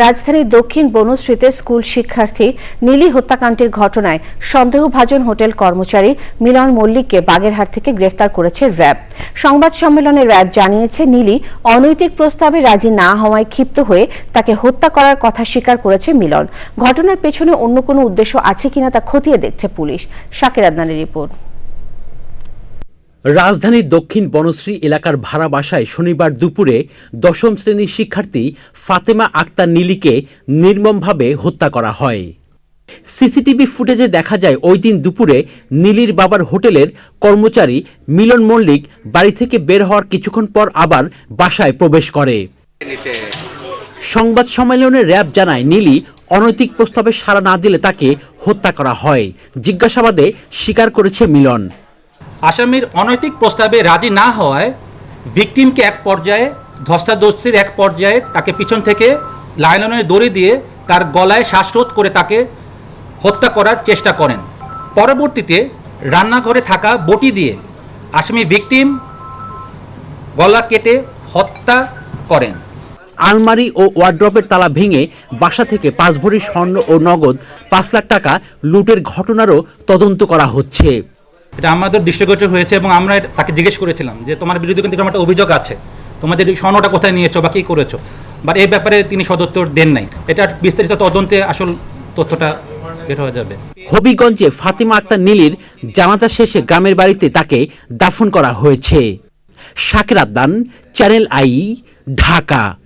রাজধানীর দক্ষিণ বনশ্রীতে স্কুল শিক্ষার্থী নীলি হত্যাকাণ্ডের ঘটনায় সন্দেহভাজন হোটেল কর্মচারী মিলন মল্লিককে বাগেরহাট থেকে গ্রেফতার করেছে র্যাব। সংবাদ সম্মেলনে র্যাব জানিয়েছে, নীলি অনৈতিক প্রস্তাবে রাজি না হওয়ায় ক্ষিপ্ত হয়ে তাকে হত্যা করার কথা স্বীকার করেছে মিলন। ঘটনার পেছনে অন্য কোনো উদ্দেশ্য আছে কিনা তা খতিয়ে দেখছে পুলিশ। শাকির আদনানের রিপোর্ট। রাজধানীর দক্ষিণ বনশ্রী এলাকার ভাড়া বাসায় শনিবার দুপুরে দশম শ্রেণির শিক্ষার্থী ফাতেমা আক্তার নীলিকে নির্মমভাবে হত্যা করা হয়। সিসিটিভি ফুটেজে দেখা যায়, ওই দিন দুপুরে নীলির বাবার হোটেলের কর্মচারী মিলন মল্লিক বাড়ি থেকে বের হওয়ার কিছুক্ষণ পর আবার বাসায় প্রবেশ করে। সংবাদ সম্মেলনে র্যাব জানায়, নীলি অনৈতিক প্রস্তাবে সাড়া না দিলে তাকে হত্যা করা হয়। জিজ্ঞাসাবাদে স্বীকার করেছে মিলন। আসামির অনৈতিক প্রস্তাবে রাজি না হওয়ায় ভিকটিমকে এক পর্যায়ে, ধস্তাধস্তির এক পর্যায়ে তাকে পিছন থেকে লাইলনের দড়ি দিয়ে তার গলায় শ্বাসরোধ করে তাকে হত্যা করার চেষ্টা করেন। পরবর্তীতে রান্নাঘরে থাকা বটি দিয়ে আসামি ভিকটিম গলা কেটে হত্যা করেন। আলমারি ও ওয়ার্ড্রপের তালা ভেঙে বাসা থেকে পাঁচ ভরি স্বর্ণ ও নগদ পাঁচ লাখ টাকা লুটের ঘটনারও তদন্ত করা হচ্ছে। এটা আমাদের দৃষ্টিগোচর হয়েছে এবং আমরা তাকে জিজ্ঞেস করেছিলাম যে, তোমার বিরুদ্ধে কিন্তু একটা অভিযোগ আছে। তোমাদের স্বর্ণটা কোথায় নিয়েছো বা কী করেছ? বাট এই ব্যাপারে তিনি সদুত্তর দেন নাই। এটা বিস্তারিত তদন্তে আসল তথ্যটা বের হয়ে যাবে। হবিগঞ্জে ফাতিমা আক্তার নীলির জানাজা শেষে গ্রামের বাড়িতে তাকে দাফন করা হয়েছে। Shakir Adnan, channel I, Dhaka.